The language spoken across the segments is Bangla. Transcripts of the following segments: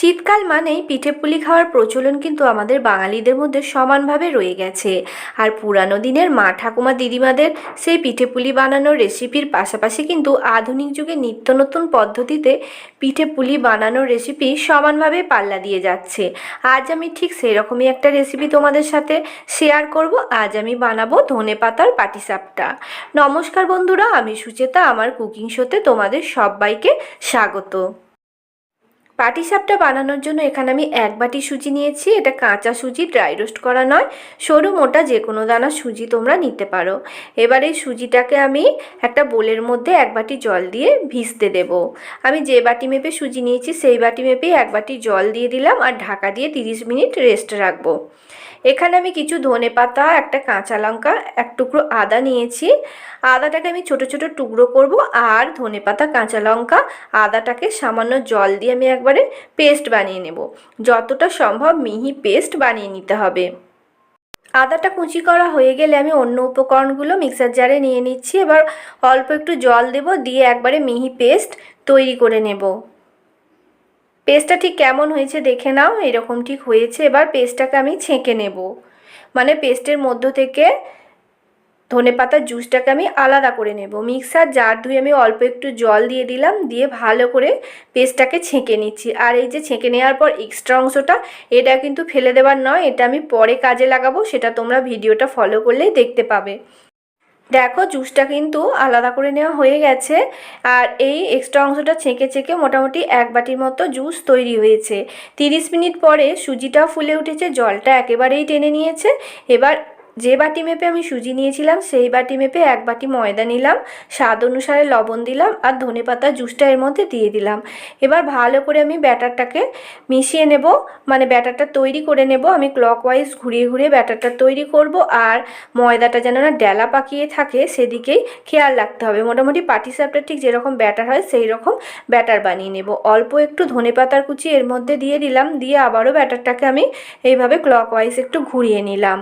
শীতকাল মানেই পিঠে পুলি খাওয়ার প্রচলন কিন্তু আমাদের বাঙালিদের মধ্যে সমানভাবে রয়ে গেছে। আর পুরানো দিনের মা ঠাকুমা দিদিমাদের সেই পিঠে পুলি বানানোর রেসিপির পাশাপাশি কিন্তু আধুনিক যুগে নিত্য নতুন পদ্ধতিতে পিঠে পুলি বানানোর রেসিপি সমানভাবে পাল্লা দিয়ে যাচ্ছে। আজ আমি ঠিক সেরকমই একটা রেসিপি তোমাদের সাথে শেয়ার করব। আজ আমি বানাবো ধনে পাতার পাটিসাপটা। নমস্কার বন্ধুরা, আমি সুচেতা, আমার কুকিং শোতে তোমাদের সবাইকে স্বাগত। পাটিসাপটা বানানোর জন্য এখানে আমি এক বাটি সুজি নিয়েছি। এটা কাঁচা সুজি, ড্রাই রোস্ট করা নয়। সরু, মোটা যে কোনো দানা সুজি তোমরা নিতে পারো। এবার এই সুজিটাকে আমি একটা বোলের মধ্যে এক বাটি জল দিয়ে ভিজতে দেব। আমি যে বাটি মেপে সুজি নিয়েছি, সেই বাটি মেপে এক বাটি জল দিয়ে দিলাম আর ঢাকা দিয়ে তিরিশ মিনিট রেস্ট রাখব। এখানে আমি কিছু ধনে পাতা, একটা কাঁচা লঙ্কা, এক টুকরো আদা নিয়েছি। আদাটাকে আমি ছোট ছোট টুকরো করব আর ধনে পাতা, কাঁচা লঙ্কা, আদাটাকে সামান্য জল দিয়ে আমি একবারে পেস্ট বানিয়ে নেব। যতটা সম্ভব মিহি পেস্ট বানিয়ে নিতে হবে। আদাটা কুচি করা হয়ে গেলে আমি অন্য উপকরণগুলো মিক্সার জারে নিয়ে নিচ্ছি। এবার অল্প একটু জল দেব, দিয়ে একবারে মিহি পেস্ট তৈরি করে নেব। পেস্টটা ঠিক কেমন হয়েছে দেখে নাও, এরকম ঠিক হয়েছে। এবার পেস্টটাকে আমি ছেঁকে নেব। মানে পেস্টের মধ্য থেকে ধনে পাতার জুসটাকে আমি আলাদা করে নেব। মিক্সার জার ধুয়ে আমি অল্প একটু জল দিয়ে দিলাম, দিয়ে ভালো করে পেস্টটাকে ছেঁকে নিচ্ছি। আর এই যে ছেঁকে নেওয়ার পর এক্সট্রা অংশটা, এটা কিন্তু ফেলে দেওয়ার নয়, এটা আমি পরে কাজে লাগাবো, সেটা তোমরা ভিডিওটা ফলো করলেই দেখতে পাবে। দেখো জুসটা কিন্তু আলাদা করে নেওয়া হয়ে গেছে। আর এই এক্সট্রা অংশটা ছেঁকে ছেঁকে মোটামুটি এক বাটির মতো জুস তৈরি হয়েছে। তিরিশ মিনিট পরে সুজিটা ফুলে উঠেছে, জলটা একেবারেই টেনে নিয়েছে। এবার যে বাটি মেপে আমি সুজি নিয়েছিলাম, সেই বাটি মেপে এক বাটি ময়দা নিলাম, স্বাদ অনুসারে লবণ দিলাম আর ধনে পাতা জুসটা এর মধ্যে দিয়ে দিলাম। এবার ভালো করে আমি ব্যাটারটাকে মিশিয়ে নেব মানে ব্যাটারটা তৈরি করে নেব। আমি ক্লকওয়াইজ ঘুরিয়ে ঘুরিয়ে ব্যাটারটা তৈরি করব আর ময়দাটা যেন না ডেলা পাকিয়ে থাকে, সেদিকেই খেয়াল রাখতে হবে। মোটামুটি পাটি সাপটা ঠিক যেরকম ব্যাটার হয় সেই রকম ব্যাটার বানিয়ে নেব। অল্প একটু ধনে পাতার কুচি এর মধ্যে দিয়ে দিলাম, দিয়ে আবারও ব্যাটারটাকে আমি এইভাবে ক্লকওয়াইজ একটু ঘুরিয়ে নিলাম।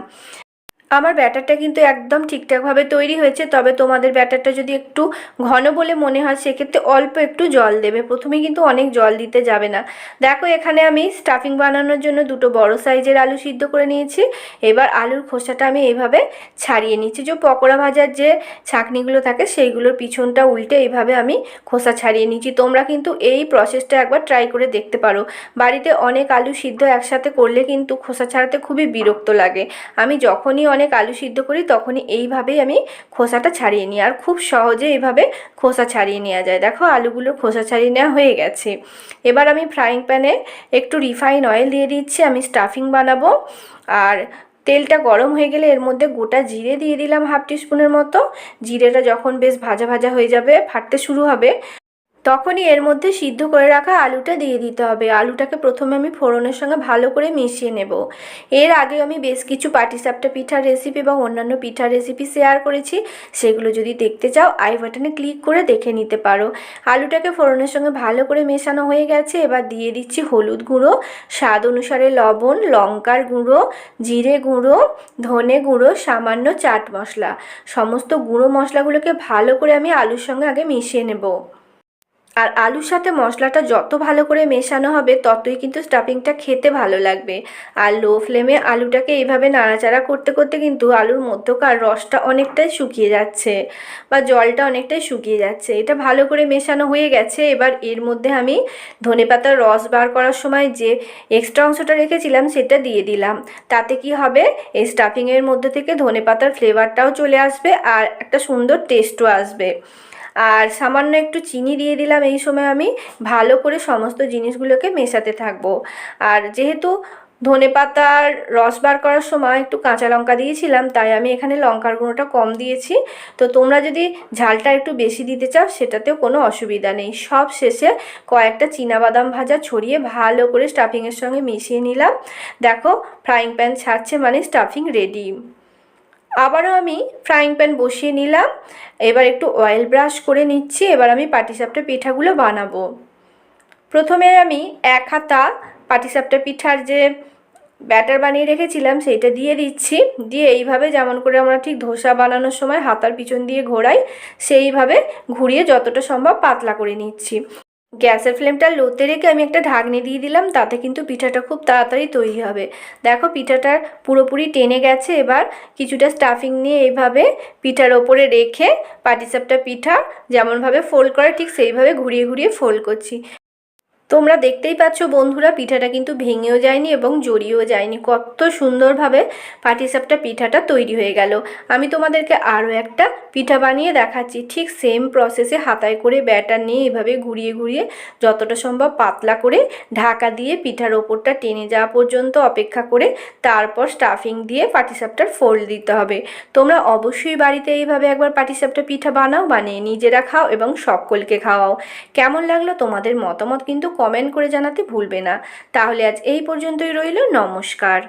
আমার ব্যাটারটা কিন্তু একদম ঠিকঠাকভাবে তৈরি হয়েছে, তবে তোমাদের ব্যাটারটা যদি একটু ঘন বলে মনে হয়, সেক্ষেত্রে অল্প একটু জল দেবে। প্রথমে কিন্তু অনেক জল দিতে যাবে না। দেখো, এখানে আমি স্টাফিং বানানোর জন্য দুটো বড় সাইজের আলু সিদ্ধ করে নিয়েছি। এবার আলুর খোসাটা আমি এইভাবে ছাড়িয়ে নিচ্ছি। যে পকোড়া ভাজার যে ছাঁকনিগুলো থাকে, সেইগুলোর পিছনটা উল্টে এইভাবে আমি খোসা ছাড়িয়ে নিচ্ছি। তোমরা কিন্তু এই প্রসেসটা একবার ট্রাই করে দেখতে পারো। বাড়িতে অনেক আলু সিদ্ধ একসাথে করলে কিন্তু খোসা ছাড়াতে খুবই বিরক্ত লাগে। আমি যখনই অনেক আলু সিদ্ধ করি, তখনই এইভাবেই আমি খোসাটা ছাড়িয়ে নিই। আর খুব সহজে এইভাবে খোসা ছাড়িয়ে নেওয়া যায়। দেখো, আলুগুলো খোসা ছাড়িয়ে নেওয়া হয়ে গেছে। এবার আমি ফ্রাইং প্যানে একটু রিফাইন অয়েল দিয়ে দিচ্ছি, আমি স্টাফিং বানাবো। আর তেলটা গরম হয়ে গেলে এর মধ্যে গোটা জিরে দিয়ে দিলাম হাফ টিস্পুনের মতো। জিরেটা যখন বেশ ভাজা ভাজা হয়ে যাবে, ফাটতে শুরু হবে তখনই এর মধ্যে সিদ্ধ করে রাখা আলুটা দিয়ে দিতে হবে। আলুটাকে প্রথমে আমি ফোড়নের সঙ্গে ভালো করে মিশিয়ে নেব। এর আগে আমি বেশ কিছু পাটিসাপটা পিঠার রেসিপি বা অন্যান্য পিঠার রেসিপি শেয়ার করেছি। সেগুলো যদি দেখতে চাও আই বাটনে ক্লিক করে দেখে নিতে পারো। আলুটাকে ফোড়নের সঙ্গে ভালো করে মেশানো হয়ে গেছে। এবার দিয়ে দিচ্ছি হলুদ গুঁড়ো। স্বাদ অনুসারে লবণ, লঙ্কার গুঁড়ো, জিরে গুঁড়ো, ধনে গুঁড়ো, সামান্য চাট মশলা। সমস্ত গুঁড়ো মশলাগুলোকে ভালো করে আমি আলুর সঙ্গে আগে মিশিয়ে নেব। আর আলুর সাথে মশলাটা যত ভালো করে মেশানো হবে, ততই কিন্তু স্টাফিংটা খেতে ভালো লাগবে। আর লো ফ্লেমে আলুটাকে এইভাবে নাড়াচাড়া করতে করতে কিন্তু আলুর মধ্যকার রসটা অনেকটাই শুকিয়ে যাচ্ছে বা জলটা অনেকটাই শুকিয়ে যাচ্ছে। এটা ভালো করে মেশানো হয়ে গেছে। এবার এর মধ্যে আমি ধনেপাতার রস বার করার সময় যে এক্সট্রা অংশটা রেখেছিলাম, সেটা দিয়ে দিলাম। তাতে কি হবে? এই স্টাফিংয়ের মধ্যে থেকে ধনেপাতার ফ্লেভারটাও চলে আসবে আর একটা সুন্দর টেস্টও আসবে। আর সামান্য একটু চিনি দিয়ে দিলাম এই সময় আমি। ভালো করে সমস্ত জিনিসগুলোকে মেশাতে থাকব। আর যেহেতু ধনে পাতার রস বার করার সময় একটু কাঁচা লঙ্কা দিয়েছিলাম, তাই আমি এখানে লঙ্কার গুঁড়োটা কম দিয়েছি। তো তোমরা যদি ঝালটা একটু বেশি দিতে চাও, সেটাতেও কোনো অসুবিধা নেই। সব শেষে কয়েকটা বাদাম ভাজা ছড়িয়ে ভালো করে স্টাফিংয়ের সঙ্গে মিশিয়ে নিলাম। দেখো ফ্রাইং প্যান ছাড়ছে মানে স্টাফিং রেডি আবারও আমি ফ্রাইং প্যান বসিয়ে নিলাম। এবার একটু অয়েল ব্রাশ করে নিচ্ছি। এবার আমি পাটিসাপটা পিঠাগুলো বানাবো। প্রথমে আমি এক হাতা পাটিসাপটা পিঠার যে ব্যাটার বানিয়ে রেখেছিলাম, সেইটা দিয়ে দিচ্ছি। দিয়ে এইভাবে যেমন করে আমরা ঠিক ধোসা বানানোর সময় হাতার পিছন দিয়ে ঘোরাই, সেইভাবে ঘুরিয়ে যতটা সম্ভব পাতলা করে নিচ্ছি। গ্যাসের ফ্লেমটা লোতে রেখে আমি একটা ঢাকনি দিয়ে দিলাম, তাতে কিন্তু পিঠাটা খুব তাড়াতাড়ি তৈরি হবে। দেখো পিঠাটা পুরোপুরি টেনে গেছে, এবার কিছুটা স্টাফিং নিয়ে এইভাবে পিঠার ওপরে রেখে পাটিসাপটা পিঠা যেমনভাবে ফোল্ড করে, ঠিক সেইভাবে ঘুরিয়ে ঘুরিয়ে ফোল্ড করছি। তোমরা দেখতেই পাচ্ছ বন্ধুরা, পিঠাটা কিন্তু ভেঙেও যায়নি এবং জড়িয়েও যায়নি। কত সুন্দরভাবে পাটিসাপটা পিঠাটা তৈরি হয়ে গেল। আমি তোমাদেরকে আরও একটা পিঠা বানিয়ে দেখাচ্ছি। ঠিক সেম প্রসেসে হাতায় করে ব্যাটার নিয়ে এভাবে ঘুরিয়ে ঘুরিয়ে যতটা সম্ভব পাতলা করে ঢাকা দিয়ে পিঠার ওপরটা টেনে যাওয়া পর্যন্ত অপেক্ষা করে তারপর স্টাফিং দিয়ে পাটিসাপটার ফোল্ড দিতে হবে। তোমরা অবশ্যই বাড়িতে এইভাবে একবার পাটিসাপটা পিঠা বানাও, বানিয়ে নিজেরা খাও এবং সকলকে খাওয়াও। কেমন লাগল তোমাদের মতামত কিন্তু কমেন্ট করে জানাতে ভুলবে না। তাহলে আজ এই পর্যন্তই রইল নমস্কার।